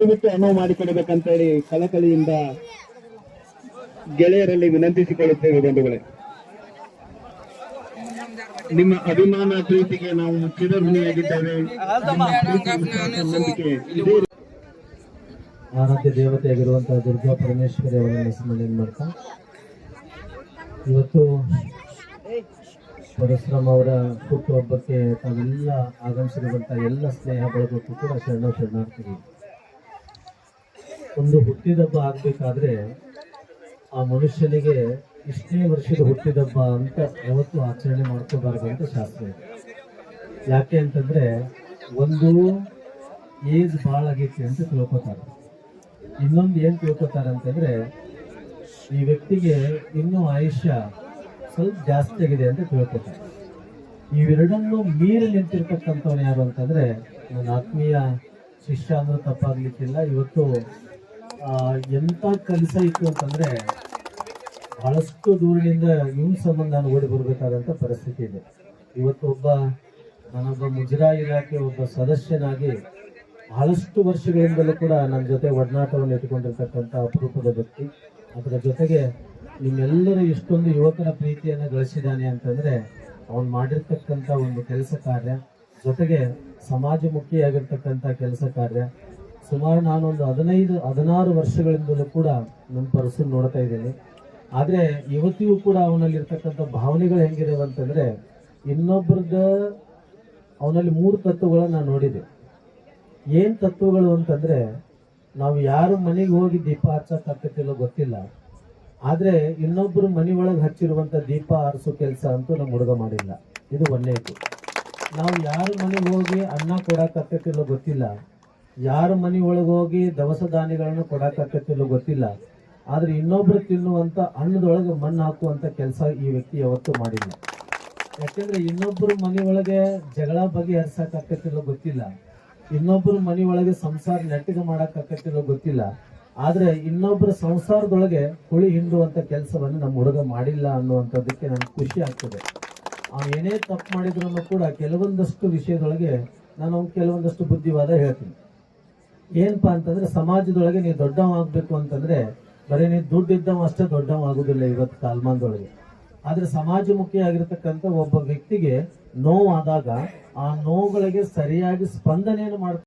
ದಯವಿಟ್ಟು ಅನುವು ಮಾಡಿಕೊಡಬೇಕಂತ ಹೇಳಿ ಕಲಕಲಿಯಿಂದ ಗೆಳೆಯರಲ್ಲಿ ವಿನಂತಿಸಿಕೊಳ್ಳುತ್ತೇವೆ ಬಂಧುಗಳೇ. ನಿಮ್ಮ ಅಭಿಮಾನ ಪ್ರೀತಿಗೆ ನಾವು ಚಿರಋಣಿಯಾಗಿದ್ದೇವೆ. ಆರಾಧ್ಯ ದೇವತೆಯಾಗಿರುವಂತಹ ದುರ್ಗಾ ಪರಮೇಶ್ವರಿ ಅವರನ್ನು ಸ್ಮರಣೆ ಮಾಡ್ತಾ, ಇವತ್ತು ಪರಶುರಾಮ್ ಅವರ ಹುಟ್ಟುಹಬ್ಬಕ್ಕೆ ತಾವೆಲ್ಲ ಆಗಮಿಸಿರುವಂತಹ ಎಲ್ಲ ಸ್ನೇಹ ಬಳಗಕ್ಕೂ ಕೂಡ ಶರಣ ಶರಣಾರ್ಥಿಗಳು ಒಂದು ಹುಟ್ಟಿದಬ್ಬ ಆಗ್ಬೇಕಾದ್ರೆ ಆ ಮನುಷ್ಯನಿಗೆ ಇಷ್ಟೇ ವರ್ಷದ ಹುಟ್ಟಿದಬ್ಬ ಅಂತ ಯಾವತ್ತೂ ಆಚರಣೆ ಮಾಡ್ಕೋಬಾರ್ದು ಅಂತ ಶಾಸ್ತ್ರ ಯಾಕೆ ಅಂತಂದ್ರೆ ಒಂದು ಏಜ್ ಭಾಳ ಆಗೈತಿ ಅಂತ ತಿಳ್ಕೊತಾರೆ. ಇನ್ನೊಂದು ಏನ್ ತಿಳ್ಕೊತಾರೆ ಅಂತಂದ್ರೆ ಈ ವ್ಯಕ್ತಿಗೆ ಇನ್ನೂ ಆಯುಷ್ಯ ಸ್ವಲ್ಪ ಜಾಸ್ತಿ ಆಗಿದೆ ಅಂತ ತಿಳ್ಕೊತಾರೆ. ಇವೆರಡನ್ನೂ ಮೀರಿ ನಿಂತಿರ್ತಕ್ಕಂಥವ್ರು ಯಾರು ಅಂತಂದ್ರೆ ನನ್ನ ಆತ್ಮೀಯ ಶಿಷ್ಯ ಅನ್ನೋ ತಪ್ಪಾಗ್ಲಿಕ್ಕಿಲ್ಲ. ಇವತ್ತು ಎಂತ ಕೆಲಸ ಇತ್ತು ಅಂತಂದ್ರೆ ಬಹಳಷ್ಟು ದೂರದಿಂದ ಇವನ್ ಸಂಬಂಧ ಓಡಿ ಬರಬೇಕಾದಂತ ಪರಿಸ್ಥಿತಿ ಇದೆ. ಇವತ್ತು ಒಬ್ಬ ನಾನೊಬ್ಬ ಮುಜರಾ ಇಲಾಖೆ ಒಬ್ಬ ಸದಸ್ಯನಾಗಿ ಬಹಳಷ್ಟು ವರ್ಷಗಳಿಂದಲೂ ಕೂಡ ನನ್ನ ಜೊತೆ ಒಡನಾಟವನ್ನು ಇಟ್ಟುಕೊಂಡಿರ್ತಕ್ಕಂಥ ಅಪರೂಪದ ವ್ಯಕ್ತಿ. ಅದರ ಜೊತೆಗೆ ನಿಮ್ಮೆಲ್ಲರೂ ಇಷ್ಟೊಂದು ಯುವಕರ ಪ್ರೀತಿಯನ್ನು ಗಳಿಸಿದ್ದಾನೆ ಅಂತಂದ್ರೆ ಅವನು ಮಾಡಿರ್ತಕ್ಕಂಥ ಒಂದು ಕೆಲಸ ಕಾರ್ಯ, ಜೊತೆಗೆ ಸಮಾಜಮುಖಿಯಾಗಿರ್ತಕ್ಕಂಥ ಕೆಲಸ ಕಾರ್ಯ ಸುಮಾರು ನಾನೊಂದು ಹದಿನೈದು, ಹದಿನಾರು ವರ್ಷಗಳಿಂದಲೂ ಕೂಡ ನನ್ನ ಪರಸನ್ನು ನೋಡ್ತಾ ಇದ್ದೀನಿ. ಆದರೆ ಇವತ್ತಿಗೂ ಕೂಡ ಅವನಲ್ಲಿರ್ತಕ್ಕಂಥ ಭಾವನೆಗಳು ಹೆಂಗಿದಾವೆ ಅಂತಂದರೆ ಇನ್ನೊಬ್ಬರದ ಅವನಲ್ಲಿ ಮೂರು ತತ್ವಗಳನ್ನು ನಾನು ನೋಡಿದೆ. ಏನು ತತ್ವಗಳು ಅಂತಂದರೆ ನಾವು ಯಾರು ಮನೆಗೆ ಹೋಗಿ ದೀಪ ಹಚ್ಚಕ್ಕಾಗತ್ತಿಲ್ಲೋ ಗೊತ್ತಿಲ್ಲ. ಆದರೆ ಇನ್ನೊಬ್ಬರು ಮನೆ ಒಳಗೆ ಹಚ್ಚಿರುವಂಥ ದೀಪ ಆರಿಸೋ ಕೆಲಸ ಅಂತೂ ನಮ್ಮ ಹುಡುಗ ಮಾಡಿಲ್ಲ. ಇದು ಒಳ್ಳೆಯದು ನಾವು ಯಾರ ಮನೆಗೆ ಹೋಗಿ ಅನ್ನ ಕೊಡಕ್ಕಾಗತ್ತಿಲ್ಲೋ ಗೊತ್ತಿಲ್ಲ. ಯಾರ ಮನೆ ಒಳಗೆ ಹೋಗಿ ದವಸ ಧಾನ್ಯಗಳನ್ನು ಕೊಡಕ್ಕಾಗತ್ತಿಲ್ಲೋ ಗೊತ್ತಿಲ್ಲ. ಆದ್ರೆ ಇನ್ನೊಬ್ರು ತಿನ್ನುವಂತ ಅನ್ನದೊಳಗೆ ಮಣ್ಣು ಹಾಕುವಂತ ಕೆಲಸ ಈ ವ್ಯಕ್ತಿ ಯಾವತ್ತೂ ಮಾಡಿಲ್ಲ. ಯಾಕಂದ್ರೆ ಇನ್ನೊಬ್ಬರು ಮನೆ ಒಳಗೆ ಜಗಳ ಬಗೆಹರಿಸಕ್ ಆಕತ್ತಿಲ್ಲೋ ಗೊತ್ತಿಲ್ಲ. ಇನ್ನೊಬ್ಬರು ಮನೆ ಒಳಗೆ ಸಂಸಾರ ನೆಟ್ಟಿಗೆ ಮಾಡಕ್ ಆಕತ್ತಿಲ್ಲೋ ಗೊತ್ತಿಲ್ಲ. ಆದ್ರೆ ಇನ್ನೊಬ್ಬರ ಸಂಸಾರದೊಳಗೆ ಹುಳಿ ಹಿಂಡುವಂತ ಕೆಲಸವನ್ನು ನಮ್ಮ ಹುಡುಗ ಮಾಡಿಲ್ಲ ಅನ್ನುವಂಥದ್ದಕ್ಕೆ ನನ್ಗೆ ಖುಷಿ ಆಗ್ತದೆ. ಅವ್ನು ಏನೇ ತಪ್ಪು ಮಾಡಿದ್ರು ಕೂಡ ಕೆಲವೊಂದಷ್ಟು ವಿಷಯದೊಳಗೆ ನಾನು ಕೆಲವೊಂದಷ್ಟು ಬುದ್ಧಿವಾದ ಹೇಳ್ತೀನಿ. ಏನಪ್ಪಾ ಅಂತಂದ್ರೆ ಸಮಾಜದೊಳಗೆ ನೀವು ದೊಡ್ಡವ ಆಗ್ಬೇಕು ಅಂತಂದ್ರೆ ಬರೀ ನೀವು ದುಡ್ಡು ಇದ್ದವ ಅಷ್ಟೇ ದೊಡ್ಡವ ಆಗುದಿಲ್ಲ ಇವತ್ತು ಕಾಲಮಾನದೊಳಗೆ. ಆದ್ರೆ ಸಮಾಜಮುಖಿ ಆಗಿರ್ತಕ್ಕಂಥ ಒಬ್ಬ ವ್ಯಕ್ತಿಗೆ ನೋವಾದಾಗ ಆ ನೋವುಗಳಿಗೆ ಸರಿಯಾಗಿ ಸ್ಪಂದನೆಯನ್ನು ಮಾಡ್ತಾ